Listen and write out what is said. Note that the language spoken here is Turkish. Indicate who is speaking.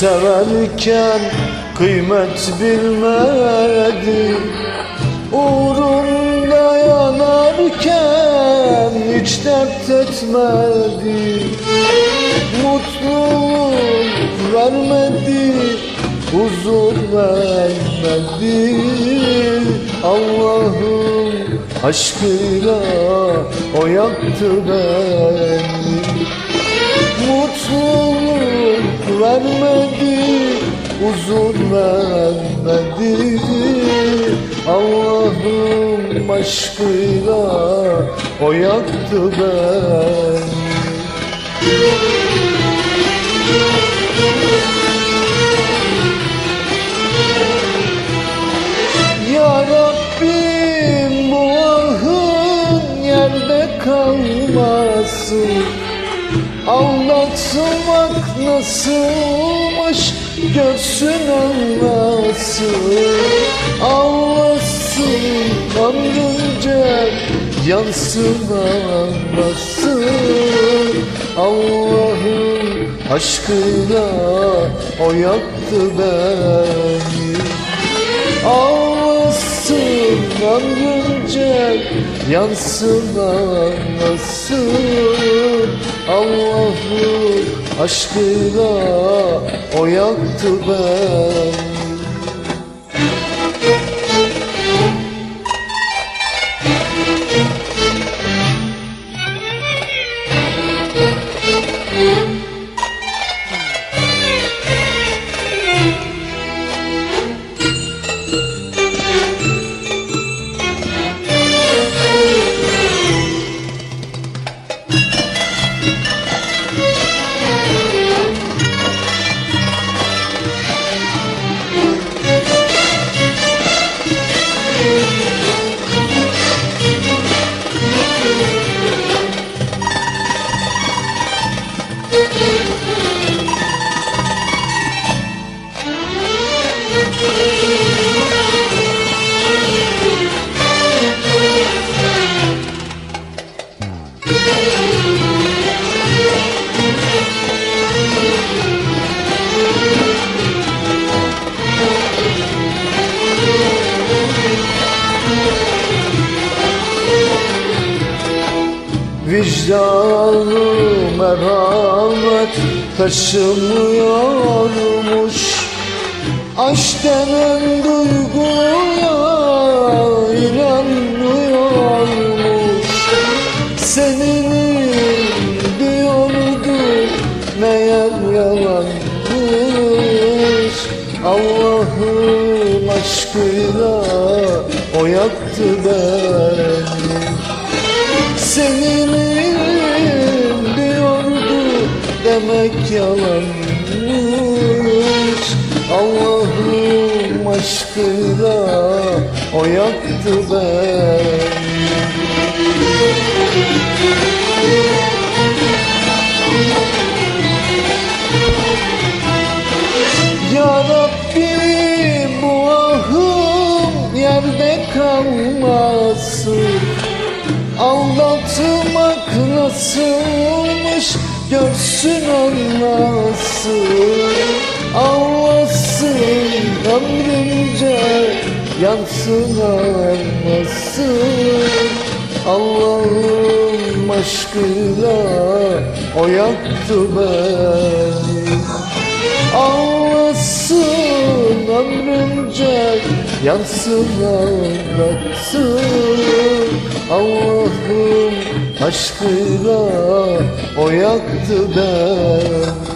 Speaker 1: severken kıymet bilmedi. Uğrunda yanarken hiç dert etmedi. Mutluluk vermedi huzur vermedi. Allah'ım aşkıyla o yaktı beni. Mutluluk vermedi huzur vermedi. Allah'ım aşkıyla o yaktı beni. Kalmasın Aldatmak nasılmış görsün anlasın. Ağlasın ömrünce yansın anlasın. Allah'ın aşkıyla o yaktı beni. Ağlasın ömrünce yansın anlasın Allah'ın aşkıyla o yaktı beni Vicdanı merhamet taşımıyormuş. Aşk denen duyguya inanmıyormuş. Senin diyordu meğer yalanmış Allah'ın aşkıyla o yaktı beni Seninim diyordu demek yalanmış. Allah'ım aşkıyla o yaktı beni. Ya Aldatmak nasılmış görsün anlasın. Ağlasın ömrünce yansın anlasın. Allah'ım aşkıyla o yaktı beni. Ağlasın ömrünce yansın anlatsın Allah'ım aşkıyla o yaktı beni